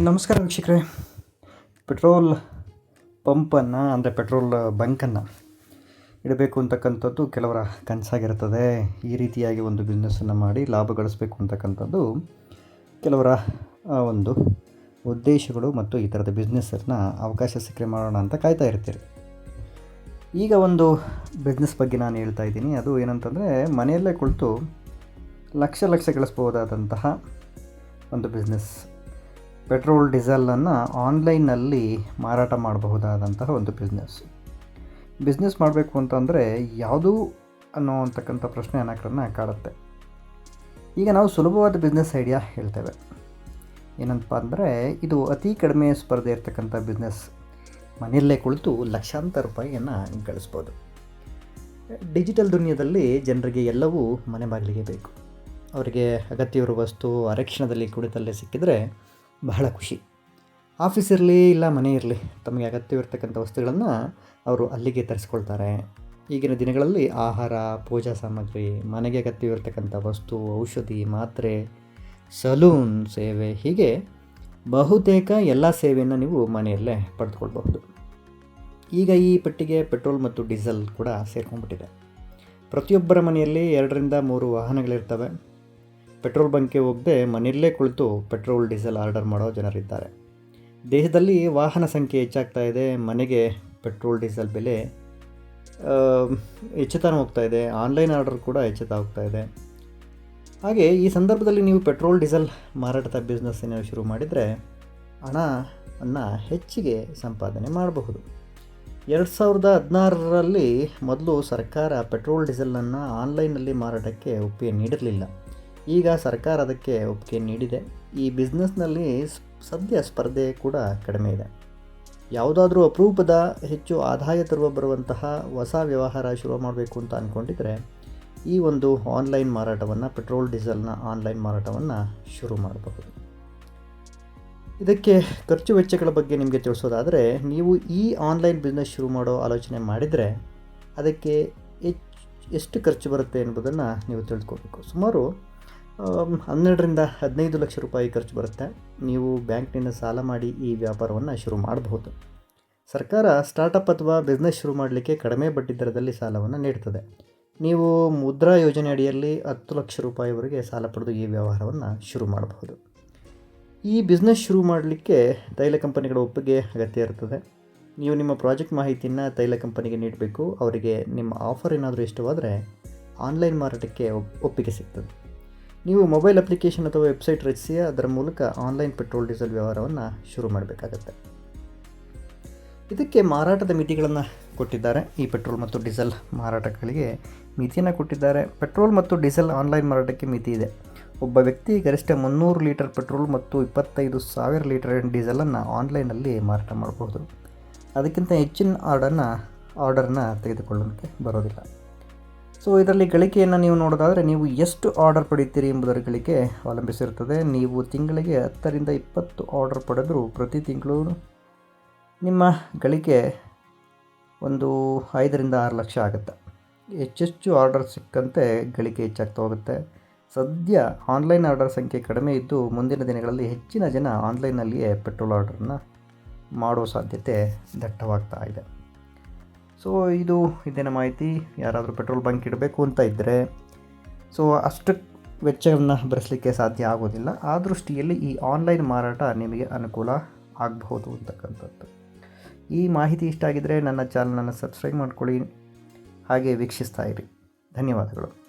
ನಮಸ್ಕಾರ ವೀಕ್ಷಕರೇ. ಪೆಟ್ರೋಲ್ ಪಂಪನ್ನು, ಅಂದರೆ ಪೆಟ್ರೋಲ್ ಬಂಕನ್ನು ಇಡಬೇಕು ಅಂತಕ್ಕಂಥದ್ದು ಕೆಲವರ ಕನಸಾಗಿರ್ತದೆ ಈ ರೀತಿಯಾಗಿ ಒಂದು ಬಿಸ್ನೆಸ್ಸನ್ನು ಮಾಡಿ ಲಾಭ ಗಳಿಸಬೇಕು ಅಂತಕ್ಕಂಥದ್ದು ಕೆಲವರ ಒಂದು ಉದ್ದೇಶಗಳು ಮತ್ತು ಈ ಥರದ ಬಿಸ್ನೆಸ್ಸನ್ನು ಅವಕಾಶ ಸಿಕ್ಕರೆ ಮಾಡೋಣ ಅಂತ ಕಾಯ್ತಾ ಇರ್ತೀರಿ. ಈಗ ಒಂದು ಬಿಸ್ನೆಸ್ ಬಗ್ಗೆ ನಾನು ಹೇಳ್ತಾ ಇದ್ದೀನಿ. ಅದು ಏನಂತಂದರೆ, ಮನೆಯಲ್ಲೇ ಕುಳಿತು ಲಕ್ಷ ಲಕ್ಷ ಗಳಿಸ್ಬೋದಾದಂತಹ ಒಂದು ಬಿಸ್ನೆಸ್. ಪೆಟ್ರೋಲ್ ಡೀಸೆಲನ್ನು ಆನ್ಲೈನಲ್ಲಿ ಮಾರಾಟ ಮಾಡಬಹುದಾದಂತಹ ಒಂದು ಬಿಸ್ನೆಸ್ ಬಿಸ್ನೆಸ್ ಮಾಡಬೇಕು ಅಂತಂದರೆ ಯಾವುದು ಅನ್ನೋ ಅಂತಕ್ಕಂಥ ಪ್ರಶ್ನೆ ಅನೇಕರನ್ನ ಕಾಡುತ್ತೆ. ಈಗ ನಾವು ಸುಲಭವಾದ ಬಿಸ್ನೆಸ್ ಐಡಿಯಾ ಹೇಳ್ತೇವೆ. ಏನಂತಪ್ಪ ಅಂದರೆ, ಇದು ಅತಿ ಕಡಿಮೆ ಸ್ಪರ್ಧೆ ಇರ್ತಕ್ಕಂಥ ಬಿಸ್ನೆಸ್ ಮನೆಯಲ್ಲೇ ಕುಳಿತು ಲಕ್ಷಾಂತರ ರೂಪಾಯಿಯನ್ನು ಗಳಿಸ್ಬೋದು. ಡಿಜಿಟಲ್ ದುನಿಯಾದಲ್ಲಿ ಜನರಿಗೆ ಎಲ್ಲವೂ ಮನೆ ಬಾಗಿಲಿಗೆ ಬೇಕು. ಅವರಿಗೆ ಅಗತ್ಯವಿರುವ ವಸ್ತು, ಅರಕ್ಷಣದಲ್ಲಿ ಕುಳಿತಲ್ಲೇ ಸಿಕ್ಕಿದರೆ ಬಹಳ ಖುಷಿ. ಆಫೀಸ್ ಇರಲಿ, ಇಲ್ಲ ಮನೆ ಇರಲಿ, ತಮಗೆ ಅಗತ್ಯವಿರ್ತಕ್ಕಂಥ ವಸ್ತುಗಳನ್ನು ಅವರು ಅಲ್ಲಿಗೆ ತರಿಸ್ಕೊಳ್ತಾರೆ. ಈಗಿನ ದಿನಗಳಲ್ಲಿ ಆಹಾರ, ಪೂಜಾ ಸಾಮಗ್ರಿ, ಮನೆಗೆ ಅಗತ್ಯವಿರ್ತಕ್ಕಂಥ ವಸ್ತು, ಔಷಧಿ, ಮಾತ್ರೆ, ಸಲೂನ್ ಸೇವೆ, ಹೀಗೆ ಬಹುತೇಕ ಎಲ್ಲ ಸೇವೆಯನ್ನು ನೀವು ಮನೆಯಲ್ಲೇ ಪಡೆದುಕೊಳ್ಬಹುದು. ಈಗ ಈ ಪಟ್ಟಿಗೆ ಪೆಟ್ರೋಲ್ ಮತ್ತು ಡೀಸೆಲ್ ಕೂಡ ಸೇರ್ಕೊಂಡ್ಬಿಟ್ಟಿದೆ. ಪ್ರತಿಯೊಬ್ಬರ ಮನೆಯಲ್ಲಿ ಎರಡರಿಂದ ಮೂರು ವಾಹನಗಳಿರ್ತವೆ. ಪೆಟ್ರೋಲ್ ಬಂಕ್ಗೆ ಹೋಗದೆ ಮನೆಯಲ್ಲೇ ಕುಳಿತು ಪೆಟ್ರೋಲ್, ಡೀಸೆಲ್ ಆರ್ಡರ್ ಮಾಡೋ ಜನರಿದ್ದಾರೆ. ದೇಶದಲ್ಲಿ ವಾಹನ ಸಂಖ್ಯೆ ಹೆಚ್ಚಾಗ್ತಾ ಇದೆ. ಮನೆಗೆ ಪೆಟ್ರೋಲ್, ಡೀಸೆಲ್ ಬೆಲೆ ಹೆಚ್ಚುತ್ತಾನೆ ಹೋಗ್ತಾ ಇದೆ. ಆನ್ಲೈನ್ ಆರ್ಡರ್ ಕೂಡ ಹೆಚ್ಚುತ್ತಾ ಹೋಗ್ತಾ ಇದೆ. ಹಾಗೆ ಈ ಸಂದರ್ಭದಲ್ಲಿ ನೀವು ಪೆಟ್ರೋಲ್, ಡೀಸೆಲ್ ಮಾರಾಟದ ಬಿಸ್ನೆಸ್ ಏನೋ ಶುರು ಮಾಡಿದರೆ ಹಣವನ್ನು ಹೆಚ್ಚಿಗೆ ಸಂಪಾದನೆ ಮಾಡಬಹುದು. ಎರಡು ಸಾವಿರದ ಹದಿನಾರರಲ್ಲಿ ಮೊದಲು ಸರ್ಕಾರ ಪೆಟ್ರೋಲ್ ಡೀಸೆಲನ್ನು ಆನ್ಲೈನಲ್ಲಿ ಮಾರಾಟಕ್ಕೆ ಒಪ್ಪಿಗೆ ನೀಡಿರಲಿಲ್ಲ. ಈಗ ಸರ್ಕಾರ ಅದಕ್ಕೆ ಒಪ್ಪಿಗೆ ನೀಡಿದೆ. ಈ ಬಿಸ್ನೆಸ್ನಲ್ಲಿ ಸದ್ಯ ಸ್ಪರ್ಧೆ ಕೂಡ ಕಡಿಮೆ ಇದೆ. ಯಾವುದಾದ್ರೂ ಅಪರೂಪದ ಹೆಚ್ಚು ಆದಾಯ ತರುವ ಬರುವಂತಹ ಹೊಸ ವ್ಯವಹಾರ ಶುರು ಮಾಡಬೇಕು ಅಂತ ಅಂದ್ಕೊಂಡಿದ್ರೆ ಈ ಒಂದು ಆನ್ಲೈನ್ ಮಾರಾಟವನ್ನು, ಪೆಟ್ರೋಲ್, ಡೀಸೆಲ್ನ ಆನ್ಲೈನ್ ಮಾರಾಟವನ್ನು ಶುರು ಮಾಡಬಹುದು. ಇದಕ್ಕೆ ಖರ್ಚು ವೆಚ್ಚಗಳ ಬಗ್ಗೆ ನಿಮಗೆ ತಿಳಿಸೋದಾದರೆ, ನೀವು ಈ ಆನ್ಲೈನ್ ಬಿಸ್ನೆಸ್ ಶುರು ಮಾಡೋ ಆಲೋಚನೆ ಮಾಡಿದರೆ, ಅದಕ್ಕೆ ಎಷ್ಟು ಖರ್ಚು ಬರುತ್ತೆ ಎಂಬುದನ್ನು ನೀವು ತಿಳ್ಕೊಬೇಕು. ಸುಮಾರು ಹನ್ನೆರಡರಿಂದ ಹದಿನೈದು ಲಕ್ಷ ರೂಪಾಯಿ ಖರ್ಚು ಬರುತ್ತೆ. ನೀವು ಬ್ಯಾಂಕ್ನಿಂದ ಸಾಲ ಮಾಡಿ ಈ ವ್ಯಾಪಾರವನ್ನು ಶುರು ಮಾಡಬಹುದು. ಸರ್ಕಾರ ಸ್ಟಾರ್ಟಪ್ ಅಥವಾ ಬಿಸ್ನೆಸ್ ಶುರು ಮಾಡಲಿಕ್ಕೆ ಕಡಿಮೆ ಬಡ್ಡಿ ದರದಲ್ಲಿ ಸಾಲವನ್ನು ನೀಡ್ತದೆ ನೀವು ಮುದ್ರಾ ಯೋಜನೆ ಅಡಿಯಲ್ಲಿ ಹತ್ತು ಲಕ್ಷ ರೂಪಾಯಿವರೆಗೆ ಸಾಲ ಪಡೆದು ಈ ವ್ಯವಹಾರವನ್ನು ಶುರು ಮಾಡಬಹುದು. ಈ ಬಿಸ್ನೆಸ್ ಶುರು ಮಾಡಲಿಕ್ಕೆ ತೈಲ ಕಂಪನಿಗಳ ಒಪ್ಪಿಗೆ ಅಗತ್ಯ ಇರ್ತದೆ ನೀವು ನಿಮ್ಮ ಪ್ರಾಜೆಕ್ಟ್ ಮಾಹಿತಿಯನ್ನು ತೈಲ ಕಂಪನಿಗೆ ನೀಡಬೇಕು. ಅವರಿಗೆ ನಿಮ್ಮ ಆಫರ್ ಏನಾದರೂ ಇಷ್ಟವಾದರೆ ಆನ್ಲೈನ್ ಮಾರಾಟಕ್ಕೆ ಒಪ್- ಒಪ್ಪಿಗೆ ಸಿಗ್ತದೆ. ನೀವು ಮೊಬೈಲ್ ಅಪ್ಲಿಕೇಶನ್ ಅಥವಾ ವೆಬ್ಸೈಟ್ ರಚಿಸಿ ಅದರ ಮೂಲಕ ಆನ್ಲೈನ್ ಪೆಟ್ರೋಲ್ ಡೀಸೆಲ್ ವ್ಯವಹಾರವನ್ನು ಶುರು ಮಾಡಬೇಕಾಗತ್ತೆ. ಇದಕ್ಕೆ ಮಾರಾಟದ ಮಿತಿಗಳನ್ನು ಕೊಟ್ಟಿದ್ದಾರೆ. ಈ ಪೆಟ್ರೋಲ್ ಮತ್ತು ಡೀಸೆಲ್ ಮಾರಾಟಗಳಿಗೆ ಮಿತಿಯನ್ನು ಕೊಟ್ಟಿದ್ದಾರೆ. ಪೆಟ್ರೋಲ್ ಮತ್ತು ಡೀಸೆಲ್ ಆನ್ಲೈನ್ ಮಾರಾಟಕ್ಕೆ ಮಿತಿ ಇದೆ. ಒಬ್ಬ ವ್ಯಕ್ತಿ ಗರಿಷ್ಠ ಮುನ್ನೂರು ಲೀಟರ್ ಪೆಟ್ರೋಲ್ ಮತ್ತು ಇಪ್ಪತ್ತೈದು ಸಾವಿರ ಲೀಟರ್ ಡೀಸೆಲನ್ನು ಆನ್ಲೈನಲ್ಲಿ ಮಾರಾಟ ಮಾಡಬಹುದು ಅದಕ್ಕಿಂತ ಹೆಚ್ಚಿನ ಆರ್ಡರ್ನ ಆರ್ಡರ್ನ ತೆಗೆದುಕೊಳ್ಳೋದಕ್ಕೆ ಬರೋದಿಲ್ಲ. ಸೊ ಇದರಲ್ಲಿ ಗಳಿಕೆಯನ್ನು ನೀವು ನೋಡೋದಾದರೆ ನೀವು ಎಷ್ಟು ಆರ್ಡರ್ ಪಡೀತೀರಿ ಎಂಬುದರ ಗಳಿಕೆ ಅವಲಂಬಿಸಿರುತ್ತದೆ. ನೀವು ತಿಂಗಳಿಗೆ ಹತ್ತರಿಂದ ಇಪ್ಪತ್ತು ಆರ್ಡರ್ ಪಡೆದರೂ ಪ್ರತಿ ತಿಂಗಳು ನಿಮ್ಮ ಗಳಿಕೆ ಒಂದು ಐದರಿಂದ ಆರು ಲಕ್ಷ ಆಗುತ್ತೆ. ಹೆಚ್ಚೆಚ್ಚು ಆರ್ಡರ್ ಸಿಕ್ಕಂತೆ ಗಳಿಕೆ ಹೆಚ್ಚಾಗ್ತಾ ಹೋಗುತ್ತೆ. ಸದ್ಯ ಆನ್ಲೈನ್ ಆರ್ಡರ್ ಸಂಖ್ಯೆ ಕಡಿಮೆ ಇದ್ದು ಮುಂದಿನ ದಿನಗಳಲ್ಲಿ ಹೆಚ್ಚಿನ ಜನ ಆನ್ಲೈನ್ನಲ್ಲಿಯೇ ಪೆಟ್ರೋಲ್ ಆರ್ಡರ್ನ ಮಾಡೋ ಸಾಧ್ಯತೆ ದಟ್ಟವಾಗ್ತಾ ಇದೆ. ಸೊ ಇದು ಇದೇನ ಮಾಹಿತಿ? ಯಾರಾದರೂ ಪೆಟ್ರೋಲ್ ಬಂಕ್ ಇಡಬೇಕು ಅಂತ ಇದ್ದರೆ ಸೊ ಅಷ್ಟು ವೆಚ್ಚವನ್ನು ಭರಿಸಲಿಕ್ಕೆ ಸಾಧ್ಯ ಆಗೋದಿಲ್ಲ. ಆ ದೃಷ್ಟಿಯಲ್ಲಿ ಈ ಆನ್ಲೈನ್ ಮಾರಾಟ ನಿಮಗೆ ಅನುಕೂಲ ಆಗಬಹುದು ಅಂತಕ್ಕಂಥದ್ದು. ಈ ಮಾಹಿತಿ ಇಷ್ಟ ಆಗಿದ್ದರೆ ನನ್ನ ಚಾನಲನ್ನು ಸಬ್ಸ್ಕ್ರೈಬ್ ಮಾಡ್ಕೊಳ್ಳಿ. ಹಾಗೆ ವೀಕ್ಷಿಸ್ತಾ ಇರಿ. ಧನ್ಯವಾದಗಳು.